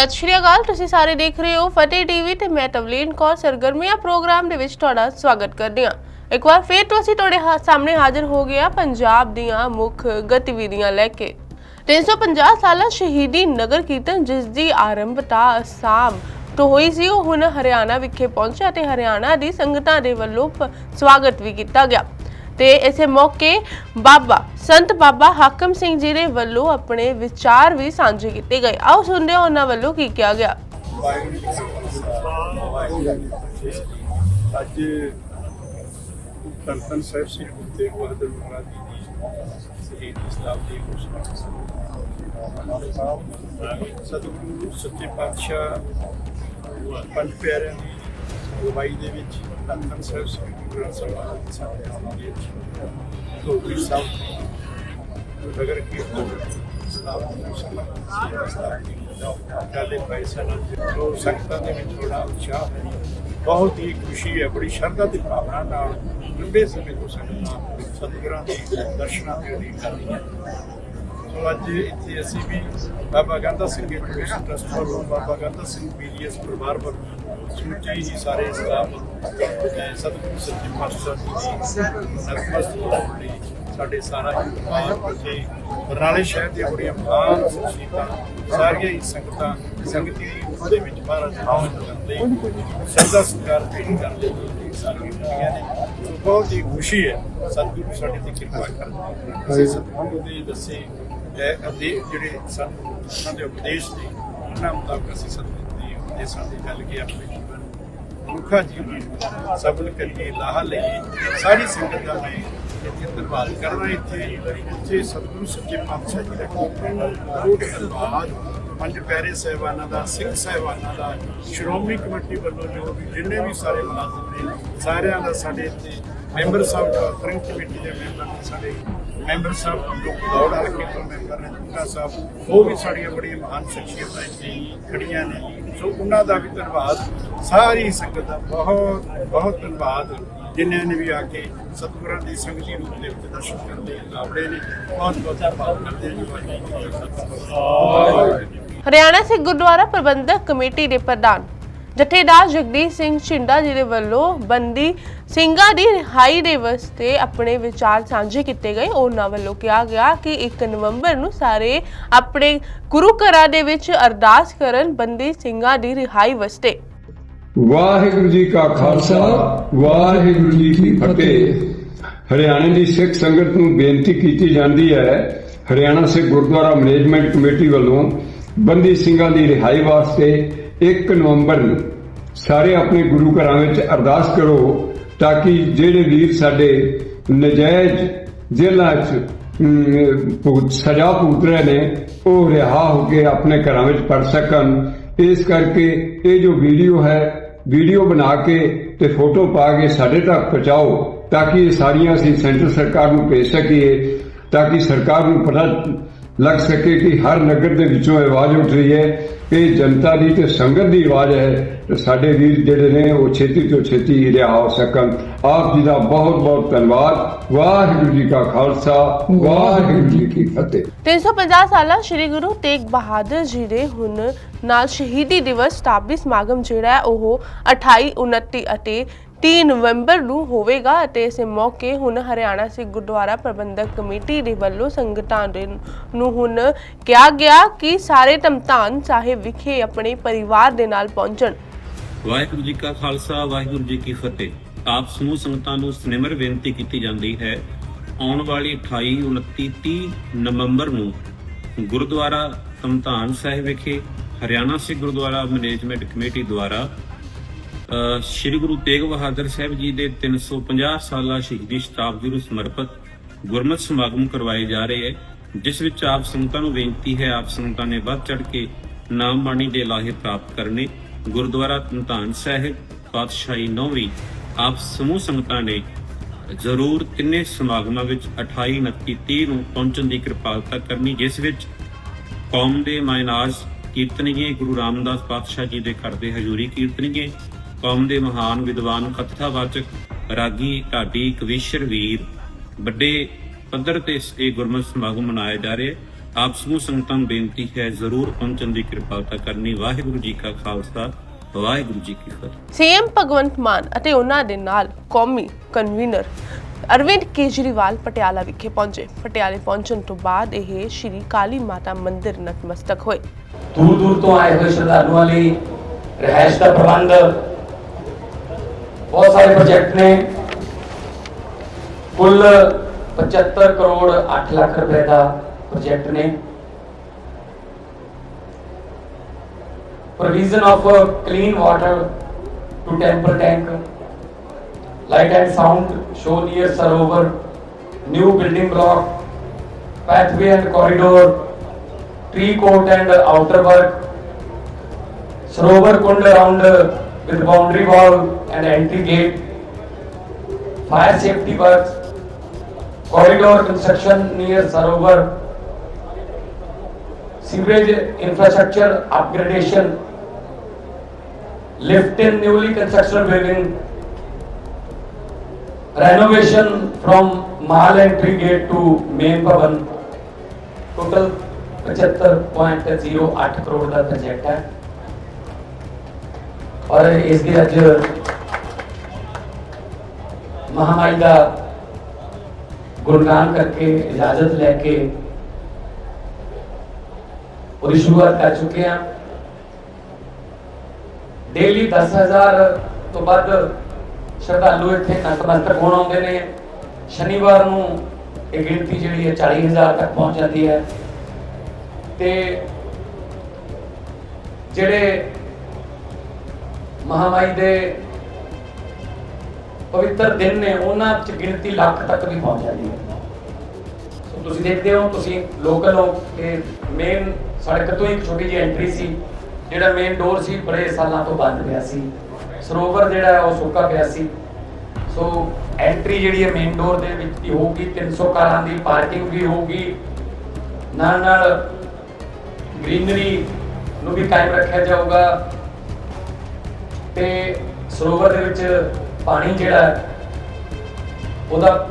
ਸਤਿ ਸ਼੍ਰੀ ਅਕਾਲ, ਤੁਸੀਂ ਸਾਰੇ ਦੇਖ ਰਹੇ ਹੋ ਫਤਿਹ ਟੀਵੀ ਤੇ ਮੈਂ ਤਵਲੀਨ ਕੌਰ ਸਰਗਰਮੀਆਂ ਪ੍ਰੋਗਰਾਮ ਦੇ ਵਿੱਚ ਤੁਹਾਡਾ ਸਵਾਗਤ ਕਰਦੀ ਹਾਂ। ਇੱਕ ਵਾਰ ਫੇਰ ਤੋਂ ਅਸੀਂ ਤੁਹਾਡੇ ਹਾ- ਸਾਹਮਣੇ ਹਾਜ਼ਰ ਹੋ ਗਏ ਹਾਂ ਪੰਜਾਬ ਦੀਆਂ ਮੁੱਖ ਗਤੀਵਿਧੀਆਂ ਲੈ ਕੇ। 350 ਸਾਲਾ ਸ਼ਹੀਦੀ ਨਗਰ ਕੀਰਤਨ ਜਿਸ ਦੀ ਆਰੰਭਤਾ ਅਸਾਮ ਤੋਂ ਹੋਈ ਸੀ, ਉਹ ਹੁਣ ਹਰਿਆਣਾ ਵਿਖੇ ਪਹੁੰਚਿਆ ਤੇ ਹਰਿਆਣਾ ਦੀ ਸੰਗਤਾਂ ਦੇ ਵੱਲੋਂ ਪ- ਸਵਾਗਤ ਵੀ ਕੀਤਾ ਗਿਆ। ਤੇ ਇਸੇ ਮੌਕੇ ਬਾਬਾ, ਸੰਤ ਬਾਬਾ ਹਾਕਮ ਸਿੰਘ ਜੀ ਦੇ ਵੱਲੋਂ ਆਪਣੇ ਵਿਚਾਰ ਵੀ ਸਾਂਝੇ ਕੀਤੇ ਗਏ। ਆਓ ਸੁਣਦੇ ਹਾਂ ਉਹਨਾਂ ਵੱਲੋਂ ਕੀ ਕਿਹਾ ਗਿਆ। ਅੱਜ ਕਰਤਨ ਸਾਹਿਬ ਸ੍ਰੀ ਗੁਰੂ ਤੇਗ ਬਹਾਦਰ ਮਹਾਰਾਜ ਜੀ ਦੀ ਸ਼ਹੀਦ ਸ਼ਤਾਬਦੀ ਘੋਸ਼ਣਾ ਸਤਿਗੁਰੂ, ਸੱਚੇ ਪਾਤਸ਼ਾਹ, ਪੰਜ ਪਿਆਰਿਆਂ ਦੀ ਅਗਵਾਈ ਦੇ ਵਿੱਚ ਕਰਤਨ ਸਾਹਿਬ ਸ੍ਰੀ ਸਾਹਿਬ ਜੀ ਸਾਹਿਬ ਧੋਬੀ ਸਾਹਿਬ, ਨਗਰ ਕੀਰਤਨ ਕਾਲੇ ਪੈਸਾ ਜੋ ਸੰਗਤਾਂ ਦੇ ਵਿੱਚ ਬੜਾ ਉਤਸ਼ਾਹ ਹੈ। ਬਹੁਤ ਹੀ ਖੁਸ਼ੀ ਹੈ, ਬੜੀ ਸ਼ਰਧਾ ਤੇ ਭਾਵਨਾ ਨਾਲ ਲੰਬੇ ਸਮੇਂ ਤੋਂ ਸੰਗਤਾਂ ਸਤਿਗੁਰਾਂ ਦੇ ਦਰਸ਼ਨਾਂ ਦੇ ਲਈ ਕਰ ਰਹੀਆਂ ਸੋ ਅੱਜ ਇੱਥੇ ਅਸੀਂ ਵੀ ਬਾਬਾ ਗਾਂਧਾ ਸਿੰਘ ਐਜੂਕੇਸ਼ਨ ਟਰਸਟ ਵੱਲੋਂ ਬਾਬਾ ਗਾਂਧਾ ਸਿੰਘ ਪੀਡੀਐਸ ਪਰਿਵਾਰ ਵੱਲੋਂ ਸਮੁੱਚੇ ਹੀ ਸਾਰੇ ਸਟਾਫ ਵੱਲੋਂ ਸਤਿਗੁਰੂ ਸੱਚੇ ਪਾਤਸ਼ਾਹ ਜੀ ਦੀ ਨਤਮਸਤਕ ਹੋਣ ਲਈ ਸਾਡੇ ਸਾਰਾ ਹੀ ਪਰਿਵਾਰ ਤੇ ਬਰਨਾਲੇ ਸ਼ਹਿਰ ਦੀਆਂ ਬੜੀਆਂ ਮਹਾਨ ਸ਼ਖਸੀਅਤਾਂ ਸਾਰੀਆਂ ਹੀ ਸੰਗਤਾਂ, ਸੰਗਤੀ ਉਹਦੇ ਵਿੱਚ ਮਹਾਰਾਜ ਦੇ ਨਾਮ ਕਰਦੇ ਸਰਦਾ ਸਤਿਕਾਰ ਭੇਟ ਕਰਦੇ ਨੇ। ਸਾਰੀਆਂ ਦੁਨੀਆਂ ਨੇ। ਬਹੁਤ ਹੀ ਖੁਸ਼ੀ ਹੈ ਸਤਿਗੁਰੂ ਸਾਡੇ ਤੇ ਕਿਰਪਾ ਕਰਨ ਅਸੀਂ ਸਤਿਗੁਰੂ ਦੇ ਦੱਸੇ ਅਦੇ ਜਿਹੜੇ ਸਾਨੂੰ ਉਹਨਾਂ ਦੇ ਉਪਦੇਸ਼ ਨੇ, ਉਹਨਾਂ ਮੁਤਾਬਕ ਅਸੀਂ ਸਤਿਗੁਰੂ ਦੇ ਉਪਦੇਸ਼ਾਂ ਦੀ ਚੱਲ ਕੇ ਆਪਣੇ। ਜੀਵਨ ਮਨੁੱਖਾ ਜੀਵਨ ਸਫਲ ਕਰੀਏ ਲਾਹਾ ਲਈਏ। ਸਾਰੀ ਸੰਗਤ ਦਾ ਮੈਂ ਇੱਥੇ ਧੰਨਵਾਦ ਕਰਨਾ ਇੱਥੇ ਇੱਥੇ ਸਤਿਗੁਰੂ ਸੱਚੇ ਪਾਤਸ਼ਾਹ ਜੀ ਦਾ ਬਹੁਤ ਧੰਨਵਾਦ। ਪੰਜ ਪਿਆਰੇ ਸਹਿਬਾਨਾਂ ਦਾ, ਸਿੰਘ ਸਹਿਬਾਨਾਂ ਦਾ, ਸ਼੍ਰੋਮਣੀ ਕਮੇਟੀ ਵੱਲੋਂ ਜੋ ਵੀ ਜਿੰਨੇ ਵੀ ਸਾਰੇ ਮੁਲਾਜ਼ਮ ਨੇ, ਸਾਰਿਆਂ ਦਾ ਸਾਡੇ ਇੱਥੇ ਮੈਂਬਰ ਸਾਹਿਬ ਦਾ, ਫਰੰਟ ਕਮੇਟੀ ਦੇ ਮੈਂਬਰ ਨੇ ਸਾਡੇ ਮੈਂਬਰ ਸਾਹਿਬ ਜੋ ਦੌੜ ਹਲਕੇ ਤੋਂ ਮੈਂਬਰ ਨੇ ਦੁੱਗਾ ਸਾਹਿਬ, ਉਹ ਵੀ ਸਾਡੀਆਂ ਬੜੀਆਂ ਮਹਾਨ ਸ਼ਖਸੀਅਤਾਂ ਇੱਥੇ ਖੜੀਆਂ ਨੇ। ਸੋ ਉਹਨਾਂ ਦਾ ਵੀ ਧੰਨਵਾਦ। ਸਾਰੀ ਸੰਗਤ ਦਾ ਬਹੁਤ ਬਹੁਤ ਧੰਨਵਾਦ। ਜਿਨ੍ਹਾਂ ਨੇ ਵੀ ਆ ਕੇ ਸਤਿਗੁਰਾਂ ਦੀ ਸੰਗਤੀ ਰੂਪ ਦੇ ਵਿੱਚ ਦਰਸ਼ਨ ਕਰਦੇ ਆਪਣੇ ਨੇ, ਬਹੁਤ ਬਹੁਤ ਧੰਨਵਾਦ ਕਰਦੇ ਹਾਂ ਜੀ ਵਾਹਿਗੁਰੂ ਹਰਿਆਣਾ ਸਿੱਖ ਗੁਰਦੁਆਰਾ ਪ੍ਰਬੰਧਕ ਕਮੇਟੀ ਦੇ ਪ੍ਰਧਾਨ ਜਥੇਦਾਰ ਜਗਦੀਸ਼ ਸਿੰਘ ਛਿੰਡਾ ਜੀ ਦੇ ਵੱਲੋਂ ਬੰਦੀ ਸਿੰਘਾਂ ਦੀ ਰਿਹਾਈ ਦੇ ਵਾਸਤੇ ਆਪਣੇ ਵਿਚਾਰ ਸਾਂਝੇ ਕੀਤੇ ਗਏ। ਉਹਨਾਂ ਵੱਲੋਂ ਕਿਹਾ ਗਿਆ ਕਿ 1 ਨਵੰਬਰ ਨੂੰ ਸਾਰੇ ਆਪਣੇ ਗੁਰੂ ਘਰਾਂ ਦੇ ਵਿੱਚ ਅਰਦਾਸ ਕਰਨ ਬੰਦੀ ਸਿੰਘਾਂ ਦੀ ਰਿਹਾਈ ਵਾਸਤੇ। ਵਾਹਿਗੁਰੂ ਜੀ ਕਾ ਖਾਲਸਾ, ਵਾਹਿਗੁਰੂ ਜੀ ਕੀ ਫਤਿਹ। ਹਰਿਆਣਾ ਦੀ ਸਿੱਖ ਸੰਗਤ ਨੂੰ ਬੇਨਤੀ ਕੀਤੀ ਜਾਂਦੀ ਹੈ, ਹਰਿਆਣਾ ਸਿੱਖ ਗੁਰਦੁਆਰਾ ਮੈਨੇਜਮੈਂਟ ਕਮੇਟੀ ਵੱਲੋਂ ਬੰਦੀ ਸਿੰਘਾਂ ਦੀ ਰਿਹਾਈ ਵਾਸਤੇ 1 ਨਵੰਬਰ ਨੂੰ ਸਾਰੇ ਆਪਣੇ ਗੁਰੂ ਘਰਾਂ ਵਿੱਚ ਅਰਦਾਸ ਕਰੋ। ਤਾਂ ਕਿ ਜਿਹੜੇ ਵੀਰ ਸਾਡੇ ਨਜਾਇਜ਼ ਜੇਲ੍ਹਾਂ 'ਚ ਸਜ਼ਾ ਭੁਗਤ ਰਹੇ ਨੇ, ਉਹ ਰਿਹਾ ਹੋ ਕੇ ਆਪਣੇ ਘਰਾਂ ਵਿੱਚ ਪੜ ਸਕਣ। ਇਸ ਕਰਕੇ ਇਹ ਜੋ ਵੀਡੀਓ ਹੈ, ਵੀਡੀਓ ਬਣਾ ਕੇ ਤੇ ਫੋਟੋ ਪਾ ਕੇ ਸਾਡੇ ਤੱਕ ਪਹੁੰਚਾਓ ਤਾਂ ਕਿ ਇਹ ਸਾਰੀਆਂ ਅਸੀਂ ਸੈਂਟਰ ਸਰਕਾਰ ਨੂੰ ਭੇਜ ਸਕੀਏ ਤਾਂ ਕਿ ਸਰਕਾਰ ਨੂੰ ਪਤਾ ਲੱਗ ਸਕੇ ਕਿ ਹਰ ਨਗਰ ਦੇ ਵਿੱਚੋਂ ਇਹ ਆਵਾਜ਼ ਉੱਠ ਰਹੀ ਹੈ। ਇਹ ਜਨਤਾ ਦੀ ਤੇ ਸੰਗਤ ਦੀ ਆਵਾਜ਼ ਹੈ। ਸਾਡੇ ਵੀਰ ਜਿਹੜੇ ਨੇ, ਉਹ ਛੇਤੀ ਤੋਂ ਛੇਤੀ ਰਿਹਾ ਹੋ ਸਕਣ। ਆਪ ਜੀ ਦਾ ਬਹੁਤ ਬਹੁਤ ਧੰਨਵਾਦ। ਵਾਹਿਗੁਰੂ ਜੀ ਕਾ ਖਾਲਸਾ, ਵਾਹਿਗੁਰੂ ਜੀ ਕੀ ਫਤਿਹ। 350 ਸਾਲਾ ਸ੍ਰੀ ਗੁਰੂ ਤੇਗ ਬਹਾਦਰ ਜੀ ਦੇ ਹੁਣ ਨਾਲ ਸ਼ਹੀਦੀ ਦਿਵਸ ਸ਼ਤਾਬਦੀ ਸਮਾਗਮ ਜਿਹੜਾ ਹੈ, ਉਹ 28 29 ਅਤੇ 3 ਨਵੰਬਰ ਨੂੰ ਹੋਵੇਗਾ ਅਤੇ ਇਸੇ ਮੌਕੇ ਹੁਣ ਹਰਿਆਣਾ ਸਿੱਖ ਗੁਰਦੁਆਰਾ ਪ੍ਰਬੰਧਕ ਕਮੇਟੀ ਦੇ ਵੱਲੋਂ ਸੰਗਤਾਂ ਨੂੰ ਹੁਣ ਕਿਹਾ ਗਿਆ ਕਿ ਸਾਰੇ ਧਮਧਾਨ ਸਾਹਿਬ ਵਿਖੇ ਆਪਣੇ ਪਰਿਵਾਰ ਦੇ ਨਾਲ ਪਹੁੰਚਣ। ਵਾਹਿਗੁਰੂ ਜੀ ਕਾ ਖਾਲਸਾ, ਵਾਹਿਗੁਰੂ ਜੀ ਕੀ ਫਤਿਹ। ਆਪ ਸਮੂਹ ਸੰਗਤਾਂ ਨੂੰ ਸਨਿਮਰ ਬੇਨਤੀ ਕੀਤੀ ਜਾਂਦੀ ਹੈ, ਆਉਣ ਵਾਲੀ 28 29 30 ਨਵੰਬਰ ਨੂੰ ਗੁਰਦੁਆਰਾ ਤਮਤਾਨ ਸਾਹਿਬ ਵਿਖੇ, ਹਰਿਆਣਾ ਸਿੱਖ ਗੁਰਦੁਆਰਾ ਮੈਨੇਜਮੈਂਟ ਕਮੇਟੀ ਦੁਆਰਾ ਸ੍ਰੀ ਗੁਰੂ ਤੇਗ ਬਹਾਦਰ ਸਾਹਿਬ ਜੀ ਦੇ 350 ਸਾਲਾ ਸ਼ਹੀਦੀ ਸ਼ਤਾਬਦੀ ਨੂੰ ਸਮਰਪਿਤ ਗੁਰਮਤਿ ਸਮਾਗਮ ਕਰਵਾਏ ਜਾ ਰਹੇ ਹੈ, ਜਿਸ ਵਿੱਚ ਆਪ ਸੰਗਤਾਂ ਨੂੰ ਬੇਨਤੀ ਹੈ, ਆਪ ਸੰਗਤਾਂ ਨੇ ਵੱਧ ਚੜ ਕੇ ਨਾਮ ਬਾਣੀ ਦੇ ਲਾਹੇ ਪ੍ਰਾਪਤ ਕਰਨੇ। ਗੁਰਦੁਆਰਾ ਧੰਨ ਸਾਹਿਬ, ਪਾਤਸ਼ਾਹੀ ਨੌਵੀਂ, ਆਪ ਸਮੂਹ ਸੰਗਤਾਂ ਨੇ ਜ਼ਰੂਰ ਤਿੰਨੇ ਸਮਾਗਮਾਂ ਵਿੱਚ 28 29 30 ਨੂੰ ਪਹੁੰਚਣ ਦੀ ਕਿਰਪਾਲਤਾ ਕਰਨੀ, ਜਿਸ ਵਿੱਚ ਕੌਮ ਦੇ ਮਾਇਨਾਜ ਕੀਰਤਨੀਏ ਗੁਰੂ ਰਾਮਦਾਸ ਪਾਤਸ਼ਾਹ ਜੀ ਦੇ ਘਰ ਦੇ ਹਜ਼ੂਰੀ ਕੀਰਤਨੀਏ, ਕੌਮ ਦੇ ਮਹਾਨ ਵਿਦਵਾਨ ਕਥਾਵਾਚਕ ਰਾਗੀ ਢਾਡੀ ਕਵੀਸ਼ਰ ਵੀਰ, ਵੱਡੇ ਪੱਧਰ ਤੇ ਇਹ ਗੁਰਮਤਿ ਸਮਾਗਮ ਮਨਾਇਆ ਜਾ ਰਿਹਾ ਹੈ। ਆਪ ਸਮੂਹ ਸੰਤਾਂ ਬੇਨਤੀ ਹੈ ਜ਼ਰੂਰ ਪਹੁੰਚਣ ਦੀ ਕਿਰਪਾਲਤਾ ਕਰਨੀ। ਵਾਹਿਗੁਰੂ ਜੀ ਕਾ ਖਾਲਸਾ ਵਾਹਿਗੁਰੂ ਜੀ ਕੀ ਫਤਿਹ। ਸੀਐਮ ਭਗਵੰਤ ਮਾਨ ਅਤੇ ਉਹਨਾਂ ਦੇ ਨਾਲ ਕੌਮੀ ਕਨਵੀਨਰ ਅਰਵਿੰਦ ਕੇਜਰੀਵਾਲ ਪਟਿਆਲਾ ਵਿਖੇ ਪਹੁੰਚੇ। ਪਟਿਆਲੇ ਪਹੁੰਚਣ ਤੋਂ ਬਾਅਦ ਇਹ ਸ਼੍ਰੀ ਕਾਲੀ ਮਾਤਾ ਮੰਦਿਰ ਨਤਮਸਤਕ ਹੋਏ। ਦੂਰ ਦੂਰ ਤੋਂ ਆਏ ਹੋਏ ਸ਼ਰਧਾਲੂਆਂ ਲਈ ਰਹਿائش ਦਾ ਪ੍ਰਬੰਧ ਬਹੁਤ ਸਾਰੇ ਪ੍ਰੋਜੈਕਟ ਨੇ। ਕੁੱਲ 75 ਕਰੋੜ 8 ਲੱਖ ਰੁਪਏ ਦਾ ਪ੍ਰੋਜੈਕਟ ਨੇ provision of uh, clean water to temple tank light and sound show near sarovar new building block pathway and corridor tree court and outer work, Sarovar Kund around uh, with boundary wall and entry gate, fire safety works, corridor construction near Sarovar, sewage infrastructure upgradation, lift in newly construction building, renovation from Mahal entry gate to main Bhavan, total 75.08 crore the project ਹੈ ਔਰ ਇਸ ਦੀ ਅੱਜ ਮਹਾਮਾਰੀ ਦਾ ਗੁਣਗਾਨ ਕਰਕੇ ਇਜਾਜ਼ਤ ਲੈ ਕੇ ਉਹਦੀ ਸ਼ੁਰੂਆਤ ਕਰ ਚੁੱਕੇ ਹਾਂ। ਡੇਲੀ 10000 ਤੋਂ ਵੱਧ ਸ਼ਰਧਾਲੂ ਇੱਥੇ ਨਤਮਸਤਕ ਹੋਣ ਆਉਂਦੇ ਨੇ। ਸ਼ਨੀਵਾਰ ਨੂੰ ਇਹ ਗਿਣਤੀ ਜਿਹੜੀ ਹੈ 40000 ਤੱਕ ਪਹੁੰਚ ਜਾਂਦੀ ਹੈ। ਤੇ ਜਿਹੜੇ ਮਹਾਮਾਰੀ ਦੇ ਪਵਿੱਤਰ ਦਿਨ ਨੇ, ਉਹਨਾਂ ਚ ਗਿਣਤੀ ਲੱਖ ਤੱਕ ਵੀ ਪਹੁੰਚ ਜਾਂਦੀ ਹੈ। ਸੋ ਤੁਸੀਂ ਦੇਖਦੇ ਹੋ, ਤੁਸੀਂ ਲੋਕਲ ਹੋ ਕਿ ਮੇਨ ਸੜਕ ਤੋਂ ਇੱਕ ਛੋਟੀ ਜਿਹੀ ਐਂਟਰੀ ਸੀ, ਜਿਹੜਾ ਮੇਨ ਡੋਰ ਸੀ, ਬੜੇ ਸਾਲਾਂ ਤੋਂ ਬੰਦ ਪਿਆ ਸੀ। ਸਰੋਵਰ ਜਿਹੜਾ ਹੈ, ਉਹ ਸੁੱਕਾ ਪਿਆ ਸੀ। ਸੋ ਐਂਟਰੀ ਜਿਹੜੀ ਹੈ ਮੇਨ ਡੋਰ ਦੇ ਵਿੱਚ ਦੀ ਹੋਊਗੀ 300 ਕਾਰਾਂ ਦੀ ਪਾਰਕਿੰਗ ਵੀ ਹੋਊਗੀ। ਨਾਲ ਨਾਲ ਗ੍ਰੀਨਰੀ ਨੂੰ ਵੀ ਕਾਇਮ ਰੱਖਿਆ ਜਾਊਗਾ। ਤੇ ਸਰੋਵਰ ਦੇ ਵਿੱਚ ਪਾਣੀ ਜਿਹੜਾ ਉਹਦਾ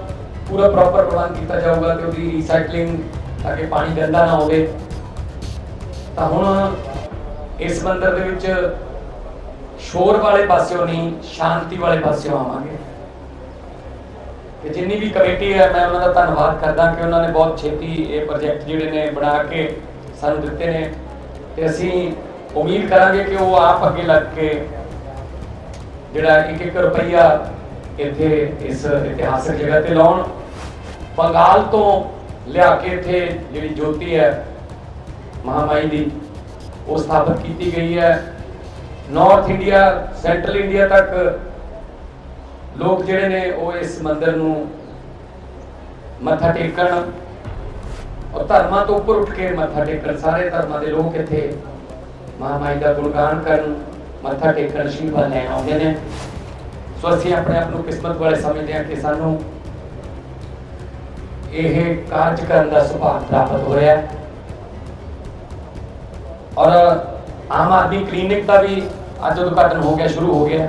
ਪੂਰਾ ਪ੍ਰੋਪਰ ਪ੍ਰਬੰਧ ਕੀਤਾ ਜਾਊਗਾ, ਕਿਉਂਕਿ ਰੀਸਾਈਕਲਿੰਗ ਤਾਂ ਕਿ ਪਾਣੀ ਗੰਦਾ ਨਾ ਹੋਵੇ। ਤਾਂ ਹੁਣ ਇਸ ਮੰਦਰ ਦੇ ਵਿੱਚ ਸ਼ੋਰ ਵਾਲੇ ਪਾਸਿਓਂ ਨਹੀਂ, ਸ਼ਾਂਤੀ ਵਾਲੇ ਪਾਸਿਓਂ ਆਵਾਂਗੇ। ਤੇ ਜਿੰਨੀ ਵੀ ਕਮੇਟੀ ਹੈ, ਮੈਂ ਉਹਨਾਂ ਦਾ ਧੰਨਵਾਦ ਕਰਦਾ ਕਿ ਉਹਨਾਂ ਨੇ ਬਹੁਤ ਛੇਤੀ ਇਹ ਪ੍ਰੋਜੈਕਟ ਜਿਹੜੇ ਨੇ ਬਣਾ ਕੇ ਸਾਨੂੰ ਦਿੱਤੇ ਨੇ। ਤੇ ਅਸੀਂ ਉਮੀਦ ਕਰਾਂਗੇ ਕਿ ਉਹ ਆਪ ਅੱਗੇ ਲੱਗ ਕੇ ਜਿਹੜਾ ਇੱਕ ਇੱਕ ਰੁਪਈਆ ਇੱਥੇ ਇਸ ਇਤਿਹਾਸਕ ਜਗ੍ਹਾ ਤੇ ਲਾਉਣ। ਬੰਗਾਲ ਤੋਂ ਲਿਆ ਕੇ ਇੱਥੇ ਜਿਹੜੀ ਜੋਤੀ ਹੈ ਮਹਾਮਾਈ ਦੀ ਉਹ ਸਥਾਪਿਤ ਕੀਤੀ ਗਈ ਹੈ। ਨਾਰਥ ਇੰਡੀਆ ਸੈਂਟਰਲ ਇੰਡੀਆ ਤੱਕ ਲੋਕ ਜਿਹੜੇ ਨੇ ਉਹ ਇਸ ਮੰਦਿਰ ਨੂੰ ਮੱਥਾ ਟੇਕਣ ਔਰ ਧਰਮਾਂ ਤੋਂ ਉੱਪਰ ਉੱਠ ਕੇ ਮੱਥਾ ਟੇਕਣ, ਸਾਰੇ ਧਰਮਾਂ ਦੇ ਲੋਕ ਇੱਥੇ ਮਹਾਮਾਈ ਦਾ ਗੁਣਗਾਨ ਕਰਨ, ਮੱਥਾ ਟੇਕਣ ਆਸ਼ੀਰਵਾਦ ਲੈ ਆਉਂਦੇ ਨੇ। ਸੋ ਅਸੀਂ ਆਪਣੇ ਆਪ ਨੂੰ ਕਿਸਮਤ ਵਾਲੇ ਸਮਝਦੇ ਹਾਂ ਕਿ ਸਾਨੂੰ ਇਹ ਕਾਰਜ ਕਰਨ ਦਾ ਸੁਭਾਗ ਪ੍ਰਾਪਤ ਹੋਇਆ ਹੈ। ਔਰ ਆਮ ਆਦਮੀ ਕਲੀਨਿਕ ਦਾ ਵੀ ਅੱਜ ਉਦਘਾਟਨ ਹੋ ਗਿਆ, ਸ਼ੁਰੂ ਹੋ ਗਿਆ।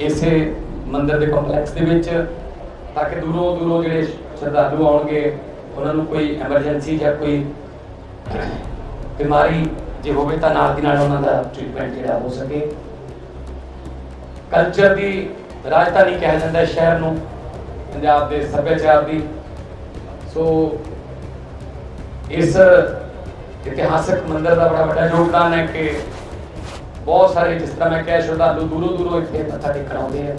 ਇਸੇ ਮੰਦਿਰ ਦੇ ਕੰਪਲੈਕਸ ਦੇ ਵਿੱਚ, ਤਾਂ ਕਿ ਦੂਰੋਂ ਦੂਰੋਂ ਜਿਹੜੇ ਸ਼ਰਧਾਲੂ ਆਉਣਗੇ, ਉਹਨਾਂ ਨੂੰ ਕੋਈ ਐਮਰਜੈਂਸੀ ਜਾਂ ਕੋਈ ਬਿਮਾਰੀ ਜੇ ਹੋਵੇ, ਤਾਂ ਨਾਲ ਦੀ ਨਾਲ ਉਹਨਾਂ ਦਾ ਟ੍ਰੀਟਮੈਂਟ ਜਿਹੜਾ ਹੋ ਸਕੇ। ਕਲਚਰ ਦੀ ਰਾਜਧਾਨੀ ਕਿਹਾ ਜਾਂਦਾ ਸ਼ਹਿਰ ਨੂੰ, ਪੰਜਾਬ ਦੇ ਸੱਭਿਆਚਾਰ ਦੀ। ਸੋ, ਇਸ ਇਤਿਹਾਸਕ ਮੰਦਰ ਦਾ ਬੜਾ ਵੱਡਾ ਯੋਗਦਾਨ ਹੈ ਕਿ ਬਹੁਤ ਸਾਰੇ ਜਿਸ ਤਰ੍ਹਾਂ ਮੈਂ ਕਿਹਾ, ਸ਼ਰਧਾਲੂ ਦੂਰੋਂ ਦੂਰੋਂ ਇੱਥੇ ਮੱਥਾ ਟੇਕਣ ਆਉਂਦੇ ਆ।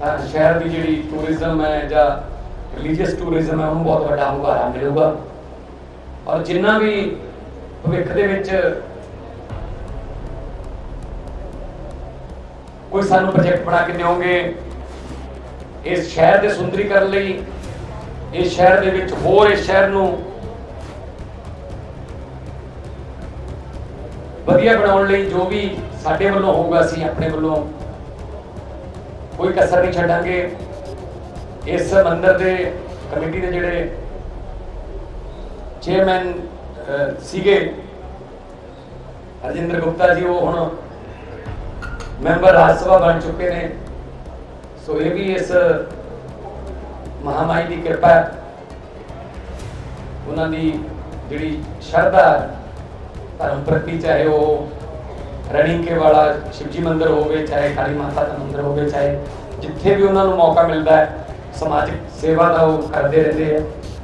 ਤਾਂ ਸ਼ਹਿਰ ਦੀ ਜਿਹੜੀ ਟੂਰਿਜ਼ਮ ਹੈ ਜਾਂ ਰਿਲੀਜੀਅਸ ਟੂਰਿਜ਼ਮ ਹੈ, ਉਹਨੂੰ ਬਹੁਤ ਵੱਡਾ ਹੁੰਗਾਰਾ ਮਿਲੂਗਾ। ਔਰ ਜਿੰਨਾ ਵੀ ਭਵਿੱਖ ਦੇ ਵਿੱਚ ਕੋਈ ਸਾਨੂੰ ਪ੍ਰੋਜੈਕਟ ਬਣਾ ਕੇ ਦਿਓਗੇ, ਇਸ ਸ਼ਹਿਰ ਦੇ ਸੁੰਦਰੀਕਰਨ ਲਈ, ਇਸ ਸ਼ਹਿਰ ਦੇ ਵਿੱਚ ਹੋਰ ਇਸ ਸ਼ਹਿਰ ਨੂੰ ਵਧੀਆ ਬਣਾਉਣ ਲਈ ਜੋ ਵੀ ਸਾਡੇ ਵੱਲੋਂ ਹੋਊਗਾ, ਅਸੀਂ ਆਪਣੇ ਵੱਲੋਂ ਕੋਈ ਕਸਰ ਨਹੀਂ ਛੱਡਾਂਗੇ। ਇਸ ਮੰਦਰ ਦੇ ਕਮੇਟੀ ਦੇ ਜਿਹੜੇ ਚੇਅਰਮੈਨ ਸੀਗੇ ਰਜਿੰਦਰ ਗੁਪਤਾ ਜੀ, ਉਹ ਹੁਣ ਮੈਂਬਰ ਰਾਜ ਸਭਾ ਬਣ ਚੁੱਕੇ ਨੇ। ਸੋ ਇਹ ਵੀ ਇਸ ਮਹਾਮਾਈ ਦੀ ਕਿਰਪਾ ਉਹਨਾਂ ਦੀ ਜਿਹੜੀ ਸ਼ਰਧਾ ਧਰਮ ਪ੍ਰਤੀ ਚਾਹੇ ਉਹ ਰਣੀਕੇ ਵਾਲਾ ਸ਼ਿਵਜੀ ਮੰਦਿਰ ਹੋਵੇ, ਚਾਹੇ ਕਾਲੀ ਮਾਤਾ ਦਾ ਮੰਦਿਰ ਹੋਵੇ, ਚਾਹੇ ਜਿੱਥੇ ਵੀ ਉਹਨਾਂ ਨੂੰ ਮੌਕਾ ਮਿਲਦਾ ਹੈ ਸਮਾਜਿਕ ਸੇਵਾ ਦਾ ਉਹ ਕਰਦੇ ਰਹਿੰਦੇ ਆ।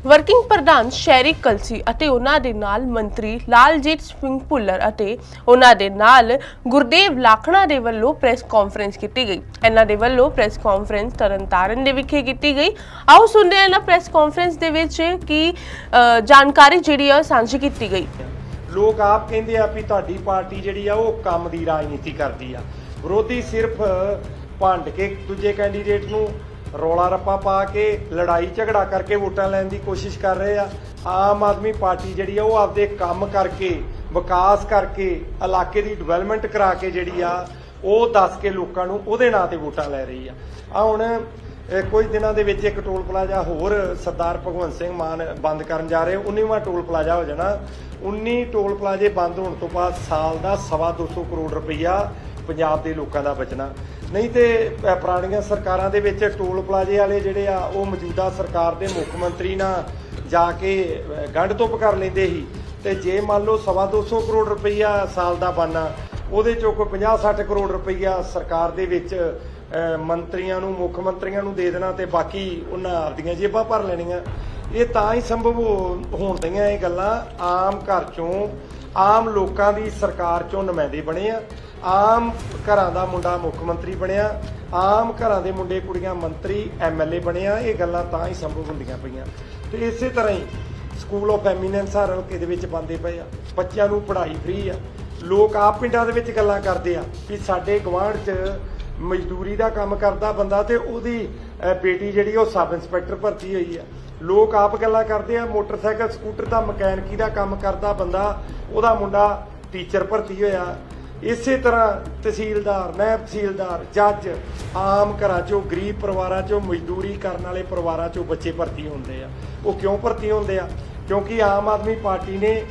ਵਰਕਿੰਗ ਪ੍ਰਧਾਨ ਸ਼ੈਰੀ ਕਲਸੀ ਅਤੇ ਉਹਨਾਂ ਦੇ ਨਾਲ ਮੰਤਰੀ ਲਾਲਜੀਤ ਸਿੰਘ ਭੁੱਲਰ ਅਤੇ ਉਹਨਾਂ ਦੇ ਨਾਲ ਗੁਰਦੇਵ ਲਾਖਣਾ ਦੇ ਵੱਲੋਂ ਪ੍ਰੈਸ ਕਾਨਫਰੰਸ ਕੀਤੀ ਗਈ। ਇਹਨਾਂ ਦੇ ਵੱਲੋਂ ਪ੍ਰੈਸ ਕਾਨਫਰੰਸ ਤਰਨਤਾਰਨ ਦੇ ਵਿਖੇ ਕੀਤੀ ਗਈ। ਆਓ ਸੁਣਦੇ ਹਾਂ ਇਹਨਾਂ ਪ੍ਰੈਸ ਕਾਨਫਰੰਸ ਦੇ ਵਿੱਚ ਕੀ ਜਾਣਕਾਰੀ ਜਿਹੜੀ ਆ ਸਾਂਝੀ ਕੀਤੀ ਗਈ। ਲੋਕ ਆਪ ਕਹਿੰਦੇ ਆ ਵੀ ਤੁਹਾਡੀ ਪਾਰਟੀ ਜਿਹੜੀ ਆ ਉਹ ਕੰਮ ਦੀ ਰਾਜਨੀਤੀ ਕਰਦੀ ਆ। ਵਿਰੋਧੀ ਸਿਰਫ ਭੰਡ ਕੇ ਦੂਜੇ ਕੈਂਡੀਡੇਟ ਨੂੰ ਰੌਲਾ ਰੱਪਾ ਪਾ ਕੇ ਲੜਾਈ ਝਗੜਾ ਕਰਕੇ ਵੋਟਾਂ ਲੈਣ ਦੀ ਕੋਸ਼ਿਸ਼ ਕਰ ਰਹੇ ਆ। ਆਮ ਆਦਮੀ ਪਾਰਟੀ ਜਿਹੜੀ ਆ ਉਹ ਆਪਦੇ ਕੰਮ ਕਰਕੇ, ਵਿਕਾਸ ਕਰਕੇ, ਇਲਾਕੇ ਦੀ ਡਿਵੈਲਪਮੈਂਟ ਕਰਾ ਕੇ ਜਿਹੜੀ ਆ, ਉਹ ਦੱਸ ਕੇ ਲੋਕਾਂ ਨੂੰ ਉਹਦੇ ਨਾਂ ਤੇ ਵੋਟਾਂ ਲੈ ਰਹੀ ਆ। ਆ ਹੁਣ ਕੁਝ ਦਿਨਾਂ ਦੇ ਵਿੱਚ ਇੱਕ ਟੋਲ ਪਲਾਜ਼ਾ ਹੋਰ ਸਰਦਾਰ ਭਗਵੰਤ ਸਿੰਘ ਮਾਨ ਬੰਦ ਕਰਨ ਜਾ ਰਹੇ। 19ਵਾਂ ਟੋਲ ਪਲਾਜ਼ਾ ਹੋ ਜਾਣਾ। 19 ਟੋਲ ਪਲਾਜ਼ੇ ਬੰਦ ਹੋਣ ਤੋਂ ਬਾਅਦ ਸਾਲ ਦਾ ਸਵਾ 200 ਕਰੋੜ ਰੁਪਈਆ ਪੰਜਾਬ ਦੇ ਲੋਕਾਂ ਦਾ ਬਚਣਾ। ਨਹੀਂ ਤੇ ਪੁਰਾਣੀਆਂ ਸਰਕਾਰਾਂ ਦੇ ਵਿੱਚ ਟੋਲ ਪਲਾਜ਼ੇ ਵਾਲੇ ਜਿਹੜੇ ਆ, ਉਹ ਮੌਜੂਦਾ ਸਰਕਾਰ ਦੇ ਮੁੱਖ ਮੰਤਰੀ ਨਾਲ ਜਾ ਕੇ ਗੰਢ ਧੁੱਪ ਕਰ ਲੈਂਦੇ ਸੀ। ਤੇ ਜੇ ਮੰਨ ਲਓ ਸਵਾ 200 ਕਰੋੜ ਰੁਪਈਆ ਸਾਲ ਦਾ ਬਣਨਾ, ਉਹਦੇ ਚੋਂ ਕੋਈ 50-60 ਕਰੋੜ ਰੁਪਈਆ ਸਰਕਾਰ ਦੇ ਵਿੱਚ ਮੰਤਰੀਆਂ ਨੂੰ, ਮੁੱਖ ਮੰਤਰੀਆਂ ਨੂੰ ਦੇ ਦੇਣਾ ਤੇ ਬਾਕੀ ਉਹਨਾਂ ਆਪਦੀਆਂ ਜੇਬਾਂ ਭਰ ਲੈਣੀਆਂ। ਇਹ ਤਾਂ ਹੀ ਸੰਭਵ ਹੋ- ਹੋਣ ਦਈਆਂ ਇਹ ਗੱਲਾਂ। ਆਮ ਘਰ ਚੋਂ, ਆਮ ਲੋਕਾਂ ਦੀ ਸਰਕਾਰ ਚੋਂ ਨੁਮਾਇੰਦੇ ਬਣੇ ਆ। ਆਮ ਘਰਾਂ ਦਾ ਮੁੰਡਾ ਮੁੱਖ ਮੰਤਰੀ ਬਣਿਆ। ਆਮ ਘਰਾਂ ਦੇ ਮੁੰਡੇ ਕੁੜੀਆਂ ਮੰਤਰੀ ਐਮਐਲਏ ਬਣਿਆ ਇਹ ਗੱਲਾਂ ਤਾਂ ਹੀ ਸੰਭਵ ਹੁੰਦੀਆਂ ਪਈਆਂ। ਤੇ ਇਸੇ ਤਰ੍ਹਾਂ ਹੀ ਸਕੂਲ ਆਫ ਐਮੀਨੈਂਸ ਹਰ ਹਲਕੇ ਦੇ ਵਿੱਚ ਬੰਦੇ ਪਏ ਆ। ਬੱਚਿਆਂ ਨੂੰ ਪੜ੍ਹਾਈ ਫ੍ਰੀ ਆ। ਲੋਕ ਆਪ ਪਿੰਡਾਂ ਦੇ ਵਿੱਚ ਗੱਲਾਂ ਕਰਦੇ ਆ ਵੀ ਸਾਡੇ ਗਵਾਂਢ 'ਚ ਮਜ਼ਦੂਰੀ ਦਾ ਕੰਮ ਕਰਦਾ ਬੰਦਾ ਤੇ ਉਹਦੀ ਬੇਟੀ ਜਿਹੜੀ ਉਹ ਸਬ ਇੰਸਪੈਕਟਰ ਭਰਤੀ ਹੋਈ ਆ। ਲੋਕ ਆਪ ਗੱਲਾਂ ਕਰਦੇ ਆ, ਮੋਟਰਸਾਈਕਲ, ਸਕੂਟਰ ਦਾ ਮਕੈਨਿਕੀ ਦਾ ਕੰਮ ਕਰਦਾ ਬੰਦਾ, ਉਹਦਾ ਮੁੰਡਾ ਟੀਚਰ ਭਰਤੀ ਹੋਇਆ। ਇਸੇ ਤਰ੍ਹਾਂ ਤਹਿਸੀਲਦਾਰ ਨਾਇਬ ਤਹਿਸੀਲਦਾਰ, ਜੱਜ, ਆਮ ਘਰਾਂ ਚੋਂ, ਗਰੀਬ ਪਰਿਵਾਰਾਂ ਚੋਂ, ਮਜ਼ਦੂਰੀ ਕਰਨ ਵਾਲੇ ਪਰਿਵਾਰਾਂ ਚੋਂ ਬੱਚੇ ਭਰਤੀ ਹੁੰਦੇ ਆ। ਉਹ ਕਿਉਂ ਭਰਤੀ ਹੁੰਦੇ ਆ? ਕਿਉਂਕਿ ਆਮ ਆਦਮੀ ਪਾਰਟੀ ਨੇ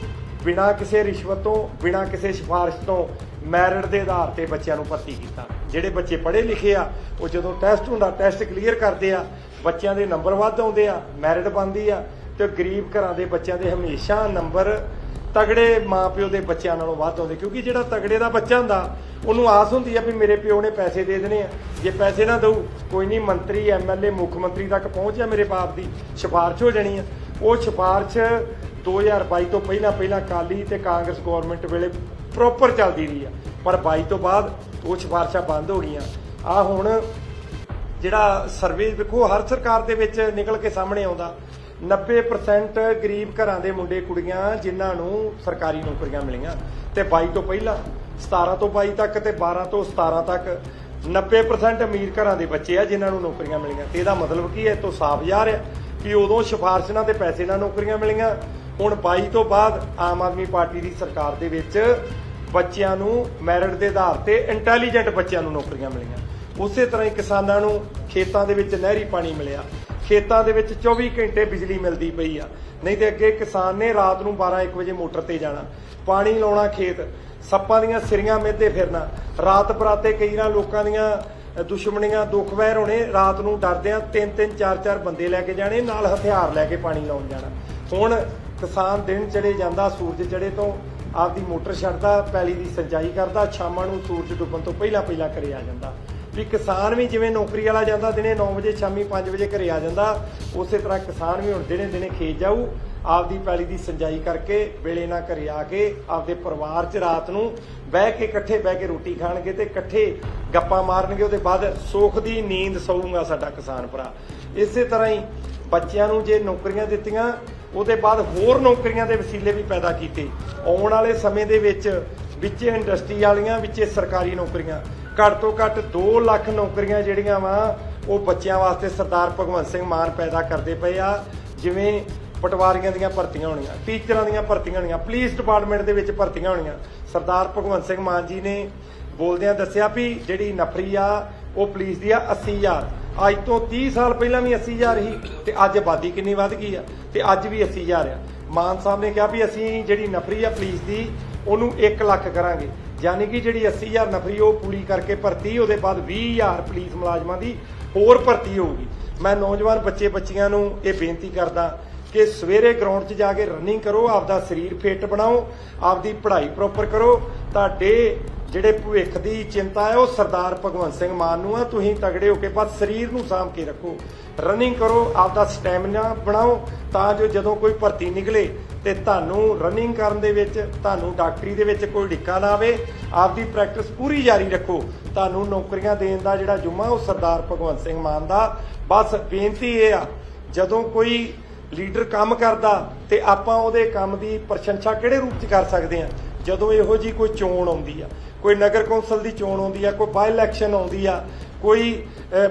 ਬਿਨਾਂ ਕਿਸੇ ਰਿਸ਼ਵਤ ਤੋਂ, ਬਿਨਾਂ ਕਿਸੇ ਸਿਫਾਰਿਸ਼ ਤੋਂ, ਮੈਰਿਟ ਦੇ ਆਧਾਰ ਤੇ ਬੱਚਿਆਂ ਨੂੰ ਭਰਤੀ ਕੀਤਾ। ਜਿਹੜੇ ਬੱਚੇ ਪੜ੍ਹੇ ਲਿਖੇ ਆ, ਉਹ ਜਦੋਂ ਟੈਸਟ ਹੁੰਦਾ ਟੈਸਟ ਕਲੀਅਰ ਕਰਦੇ ਆ, ਬੱਚਿਆਂ ਦੇ ਨੰਬਰ ਵੱਧ ਆਉਂਦੇ ਆ ਮੈਰਿਟ ਬਣਦੀ ਆ, ਤੇ ਗਰੀਬ ਘਰਾਂ ਦੇ ਬੱਚਿਆਂ ਦੇ ਹਮੇਸ਼ਾ ਨੰਬਰ ਤਗੜੇ ਮਾਪਿਓ ਦੇ ਬੱਚਿਆਂ ਨਾਲੋਂ ਵੱਧ ਆਉਂਦੇ, ਕਿਉਂਕਿ ਜਿਹੜਾ ਤਗੜੇ ਦਾ ਬੱਚਾ ਹੁੰਦਾ, ਉਹਨੂੰ ਆਸ ਹੁੰਦੀ ਆ ਵੀ ਮੇਰੇ ਪਿਓ ਨੇ ਪੈਸੇ ਦੇ ਦੇਣੇ ਆ। ਜੇ ਪੈਸੇ ਨਾ ਦਊ, ਕੋਈ ਨਹੀਂ ਮੰਤਰੀ ਐਮਐਲਏ ਮੁੱਖ ਮੰਤਰੀ ਤੱਕ ਪਹੁੰਚਿਆ ਮੇਰੇ ਬਾਪ ਦੀ, ਸਿਫਾਰਿਸ਼ ਹੋ ਜਾਣੀ ਆ। ਉਹ ਸਿਫਾਰਿਸ਼ 2022 ਤੋਂ ਪਹਿਲਾਂ ਪਹਿਲਾਂ ਕਾਲੀ ਤੇ ਕਾਂਗਰਸ ਗਵਰਨਮੈਂਟ ਵੇਲੇ ਪ੍ਰੋਪਰ ਚੱਲਦੀ ਰਹੀ ਆ। ਪਰ 22 ਤੋਂ ਬਾਅਦ ਉਹ ਸਿਫਾਰਸ਼ਾਂ ਬੰਦ ਹੋ ਗਈਆਂ। ਆ ਹੁਣ ਜਿਹੜਾ ਸਰਵੇ ਵੇਖੋ, ਹਰ ਸਰਕਾਰ ਦੇ ਵਿੱਚ ਨਿਕਲ ਕੇ ਸਾਹਮਣੇ ਆਉਂਦਾ। 90% ਗਰੀਬ ਘਰਾਂ ਦੇ ਮੁੰਡੇ ਕੁੜੀਆਂ ਜਿਨ੍ਹਾਂ ਨੂੰ ਸਰਕਾਰੀ ਨੌਕਰੀਆਂ ਮਿਲੀਆਂ। ਤੇ 22 ਤੋਂ ਪਹਿਲਾਂ 17 ਤੋਂ 22 ਤੱਕ ਤੇ 12 ਤੋਂ 17 ਤੱਕ। 90% ਅਮੀਰ ਘਰਾਂ ਦੇ ਬੱਚੇ ਆ ਜਿਨ੍ਹਾਂ ਨੂੰ ਨੌਕਰੀਆਂ ਮਿਲੀਆਂ। ਤੇ ਇਹਦਾ ਮਤਲਬ ਕੀ ਹੈ? ਇਹ ਤੋਂ ਸਾਫ਼ ਜ਼ਾਹਰ ਹੈ ਕਿ ਉਦੋਂ ਸਿਫਾਰਸ਼ਾਂ ਤੇ ਪੈਸੇ ਨਾਲ ਨੌਕਰੀਆਂ ਮਿਲੀਆਂ। ਹੁਣ 22 ਤੋਂ ਬਾਅਦ ਆਮ ਆਦਮੀ ਪਾਰਟੀ ਦੀ ਸਰਕਾਰ ਦੇ ਵਿੱਚ ਬੱਚਿਆਂ ਨੂੰ ਮੈਰਿਟ ਦੇ ਆਧਾਰ ਤੇ ਇੰਟੈਲੀਜੈਂਟ ਬੱਚਿਆਂ ਨੂੰ ਨੌਕਰੀਆਂ ਮਿਲੀਆਂ। ਉਸੇ ਤਰ੍ਹਾਂ ਹੀ ਕਿਸਾਨਾਂ ਨੂੰ ਖੇਤਾਂ ਦੇ ਵਿੱਚ ਨਹਿਰੀ ਪਾਣੀ ਮਿਲਿਆ। ਖੇਤਾਂ ਦੇ ਵਿੱਚ 24 ਘੰਟੇ ਬਿਜਲੀ ਮਿਲਦੀ ਪਈ ਆ। ਨਹੀਂ ਤੇ ਅੱਗੇ ਕਿਸਾਨ ਨੇ ਰਾਤ ਨੂੰ 12 1 ਵਜੇ ਮੋਟਰ ਤੇ ਜਾਣਾ। ਪਾਣੀ ਲਾਉਣਾ ਖੇਤ, ਸੱਪਾਂ ਦੀਆਂ ਸਿਰੀਆਂ ਮਿੱਧੇ ਫਿਰਨਾ। ਰਾਤ ਬਰਾਤੇ ਕਈ ਨਾ ਲੋਕਾਂ ਦੀਆਂ ਦੁਸ਼ਮਣੀਆਂ ਦੁੱਖ ਵਹਿਰ ਹੋਣੇ, ਰਾਤ ਨੂੰ ਡਰਦਿਆਂ ਤਿੰਨ ਤਿੰਨ ਚਾਰ ਚਾਰ ਬੰਦੇ ਲੈ ਕੇ ਜਾਣੇ, ਨਾਲ ਹਥਿਆਰ ਲੈ ਕੇ ਪਾਣੀ ਲਾਉਣ ਜਾਣਾ। ਹੁਣ ਕਿਸਾਨ ਦਿਨ ਚੜੇ ਜਾਂਦਾ, ਸੂਰਜ ਚੜੇ ਤੋਂ ਆਪਦੀ ਮੋਟਰ ਛੱਡਦਾ, ਪੈਲੀ ਦੀ ਸਿੰਚਾਈ ਕਰਦਾ, ਸ਼ਾਮਾਂ ਨੂੰ ਸੂਰਜ ਡੁੱਬਣ ਤੋਂ ਪਹਿਲਾਂ ਪਹਿਲਾਂ ਘਰੇ ਆ ਜਾਂਦਾ। ਵੀ ਕਿਸਾਨ ਵੀ ਜਿਵੇਂ ਨੌਕਰੀ ਵਾਲਾ ਜਾਂਦਾ, ਦਿਨੇ 9 ਵਜੇ, ਸ਼ਾਮੀ 5 ਵਜੇ ਘਰੇ ਆ ਜਾਂਦਾ, ਉਸੇ ਤਰ੍ਹਾਂ ਕਿਸਾਨ ਵੀ ਹੁਣ ਦਿਨੇ ਦਿਨੇ ਖੇਤ ਜਾਊ, ਆਪਦੀ ਪੈਲੀ ਦੀ ਸਿੰਜਾਈ ਕਰਕੇ ਵੇਲੇ ਨਾਲ ਘਰੇ ਆ ਕੇ ਆਪਦੇ ਪਰਿਵਾਰ 'ਚ ਰਾਤ ਨੂੰ ਬਹਿ ਕੇ ਇਕੱਠੇ ਬਹਿ ਕੇ ਰੋਟੀ ਖਾਣਗੇ ਤੇ ਇਕੱਠੇ ਗੱਪਾਂ ਮਾਰਨਗੇ, ਉਹਦੇ ਬਾਅਦ ਸੁੱਖ ਦੀ ਨੀਂਦ ਸੌਂਗਾ ਸਾਡਾ ਕਿਸਾਨ ਭਰਾ। ਇਸੇ ਤਰ੍ਹਾਂ ਹੀ ਬੱਚਿਆਂ ਨੂੰ ਜੇ ਨੌਕਰੀਆਂ ਦਿੱਤੀਆਂ ਉਹਦੇ ਬਾਅਦ ਹੋਰ ਨੌਕਰੀਆਂ ਦੇ ਵਸੀਲੇ ਵੀ ਪੈਦਾ ਕੀਤੇ। ਆਉਣ ਵਾਲੇ ਸਮੇਂ ਦੇ ਵਿੱਚ ਵਿੱਚ ਇੰਡਸਟਰੀ ਵਾਲੀਆਂ, ਵਿੱਚ ਸਰਕਾਰੀ ਨੌਕਰੀਆਂ। ਘੱਟ ਤੋਂ ਘੱਟ 2 ਲੱਖ ਨੌਕਰੀਆਂ ਜਿਹੜੀਆਂ ਵਾ, ਉਹ ਬੱਚਿਆਂ ਵਾਸਤੇ ਸਰਦਾਰ ਭਗਵੰਤ ਸਿੰਘ ਮਾਨ ਪੈਦਾ ਕਰਦੇ ਪਏ ਆ। ਜਿਵੇਂ ਪਟਵਾਰੀਆਂ ਦੀਆਂ ਭਰਤੀਆਂ ਹੋਣੀਆਂ, ਟੀਚਰਾਂ ਦੀਆਂ ਭਰਤੀਆਂ ਹੋਣੀਆਂ, ਪੁਲਿਸ ਡਿਪਾਰਟਮੈਂਟ ਦੇ ਵਿੱਚ ਭਰਤੀਆਂ ਹੋਣੀਆਂ। ਸਰਦਾਰ ਭਗਵੰਤ ਸਿੰਘ ਮਾਨ ਜੀ ਨੇ ਬੋਲਦਿਆਂ ਦੱਸਿਆ ਵੀ ਜਿਹੜੀ ਨਫਰੀ ਆ, ਉਹ ਪੁਲਿਸ ਦੀ ਆ 80000 ਅੱਜ ਤੋਂ 30 ਸਾਲ ਪਹਿਲਾਂ ਵੀ 80000 ਸੀ ਤੇ ਅੱਜ ਆਬਾਦੀ ਕਿੰਨੀ ਵੱਧ ਗਈ ਆ ਤੇ ਅੱਜ ਵੀ 80000 ਆ। ਮਾਨ ਸਾਹਿਬ ਨੇ ਕਿਹਾ ਵੀ ਅਸੀਂ ਜਿਹੜੀ ਨਫਰੀ ਆ ਪੁਲਿਸ ਦੀ, ਉਹਨੂੰ 1 ਲੱਖ ਕਰਾਂਗੇ। ਯਾਨੀ ਕਿ ਜਿਹੜੀ 80000 ਨਫਰੀ ਉਹ ਪੂਰੀ ਕਰਕੇ ਭਰਤੀ, ਉਹਦੇ ਬਾਅਦ 20000 ਪੁਲਿਸ ਮੁਲਾਜ਼ਮਾਂ ਦੀ ਹੋਰ ਭਰਤੀ ਹੋਊਗੀ। ਮੈਂ ਨੌਜਵਾਨ ਬੱਚੇ ਬੱਚੀਆਂ ਨੂੰ ਇਹ ਬੇਨਤੀ ਕਰਦਾ ਕਿ ਸਵੇਰੇ ਗਰਾਊਂਡ 'ਚ ਜਾ ਕੇ ਰਨਿੰਗ ਕਰੋ, ਆਪਦਾ ਸਰੀਰ ਫਿੱਟ ਬਣਾਓ, ਆਪਦੀ ਪੜ੍ਹਾਈ ਪ੍ਰੋਪਰ ਕਰੋ, ਤੁਹਾਡੇ ਜਿਹੜੇ ਭਵਿੱਖ ਦੀ ਚਿੰਤਾ ਹੈ, ਉਹ ਸਰਦਾਰ ਭਗਵੰਤ ਸਿੰਘ ਮਾਨ ਨੂੰ ਆ ਤੁਸੀਂ ਤਗੜੇ ਹੋ ਕੇ ਬਸ ਸਰੀਰ ਨੂੰ ਸਾਂਭ ਕੇ ਰੱਖੋ। ਰਨਿੰਗ ਕਰੋ, ਆਪਦਾ ਸਟੈਮਿਨਾ ਬਣਾਓ, ਤਾਂ ਜੋ ਜਦੋਂ ਕੋਈ ਭਰਤੀ ਨਿਕਲੇ ਤੇ ਤੁਹਾਨੂੰ ਰਨਿੰਗ ਕਰਨ ਦੇ ਵਿੱਚ, ਤੁਹਾਨੂੰ ਡਾਕਟਰੀ ਦੇ ਵਿੱਚ ਕੋਈ ਡਿੱਕਾ ਨਾ ਆਵੇ। ਆਪਦੀ ਪ੍ਰੈਕਟਿਸ ਪੂਰੀ ਜਾਰੀ ਰੱਖੋ। ਤੁਹਾਨੂੰ ਨੌਕਰੀਆਂ ਦੇਣ ਦਾ ਜਿਹੜਾ ਜੁਮਾ, ਉਹ ਸਰਦਾਰ ਭਗਵੰਤ ਸਿੰਘ ਮਾਨ ਦਾ। ਬਸ ਬੇਨਤੀ ਇਹ ਆ, ਜਦੋਂ ਕੋਈ ਲੀਡਰ ਕੰਮ ਕਰਦਾ ਤੇ ਆਪਾਂ ਉਹਦੇ ਕੰਮ ਦੀ ਪ੍ਰਸ਼ੰਸਾ ਕਿਹੜੇ ਰੂਪ 'ਚ ਕਰ ਸਕਦੇ ਆ ਜਦੋਂ ਇਹੋ ਜੀ ਕੋਈ ਚੋਣ ਆਉਂਦੀ ਆ, ਕੋਈ ਨਗਰ ਕੌਂਸਲ ਦੀ ਚੋਣ ਆਉਂਦੀ ਆ, ਕੋਈ ਬਾਈ ਇਲੈਕਸ਼ਨ ਆਉਂਦੀ ਆ, ਕੋਈ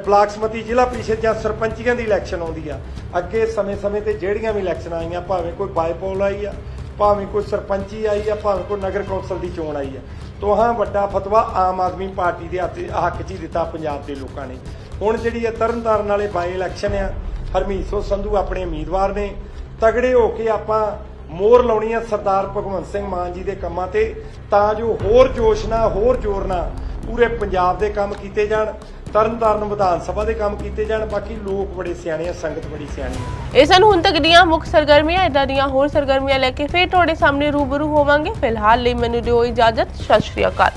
ਬਲਾਕ ਸਮਤੀ ਜ਼ਿਲ੍ਹਾ ਪ੍ਰੀਸ਼ਦ ਜਾਂ ਸਰਪੰਚੀਆਂ ਦੀ ਇਲੈਕਸ਼ਨ ਆਉਂਦੀ ਆ, ਅੱਗੇ ਸਮੇਂ-ਸਮੇਂ ਤੇ ਜਿਹੜੀਆਂ ਵੀ ਇਲੈਕਸ਼ਨਾਂ ਆਈਆਂ, ਭਾਵੇਂ ਕੋਈ ਬਾਈਪੋਲ ਆਈ ਆ, ਭਾਵੇਂ ਕੋਈ ਸਰਪੰਚੀ ਆਈ ਆ, ਭਾਵੇਂ ਕੋਈ ਨਗਰ ਕੌਂਸਲ ਦੀ ਚੋਣ ਆਈ ਆ ਤੋਹਾਂ ਵੱਡਾ ਫਤਵਾ ਆਮ ਆਦਮੀ ਪਾਰਟੀ ਦੇ ਹੱਕ 'ਚ ਹੀ ਦਿੱਤਾ ਪੰਜਾਬ ਦੇ ਲੋਕਾਂ ਨੇ। ਹੁਣ ਜਿਹੜੀ ਇਹ ਤਰਨਤਾਰਨ ਵਾਲੇ ਬਾਈ ਇਲੈਕਸ਼ਨ ਆ, ਹਰਮੀਤ ਸਿੰਘ ਸੰਧੂ ਆਪਣੇ ਉਮੀਦਵਾਰ ਨੇ, ਤਗੜੇ ਹੋ ਕੇ ਆਪਾਂ ਮੋਹਰ ਲਾਉਣੀ ਹੈ ਸਰਦਾਰ ਭਗਵੰਤ ਸਿੰਘ ਮਾਨ ਜੀ ਦੇ ਕੰਮਾਂ ਤੇ, ਤਾਂ ਜੋ ਹੋਰ ਜੋਸ਼ ਨਾਲ, ਹੋਰ ਜ਼ੋਰ ਨਾਲ ਪੂਰੇ ਪੰਜਾਬ ਦੇ ਕੰਮ ਕੀਤੇ ਜਾਣ, ਤਰਨਤਾਰਨ ਵਿਧਾਨ ਸਭਾ ਦੇ ਕੰਮ ਕੀਤੇ ਜਾਣ, ਬਾਕੀ ਲੋਕ ਬੜੇ ਸਿਆਣੇ ਆ, ਸੰਗਤ ਬੜੀ ਸਿਆਣੀ ਆ। ਇਹ ਸਨ ਹੁਣ ਤੱਕ ਦੀਆਂ ਮੁੱਖ ਸਰਗਰਮੀਆਂ ਇਦਾਂ ਦੀਆਂ ਹੋਰ ਸਰਗਰਮੀਆਂ ਲੈ ਕੇ ਫੇਰ ਤੁਹਾਡੇ ਸਾਹਮਣੇ ਰੂਬਰੂ ਹੋਵਾਂਗੇ। ਫਿਲਹਾਲ ਲਈ ਮੈਨੂੰ ਦਿਓ ਇਜਾਜ਼ਤ, ਸਤਿ ਸ਼੍ਰੀ ਅਕਾਲ।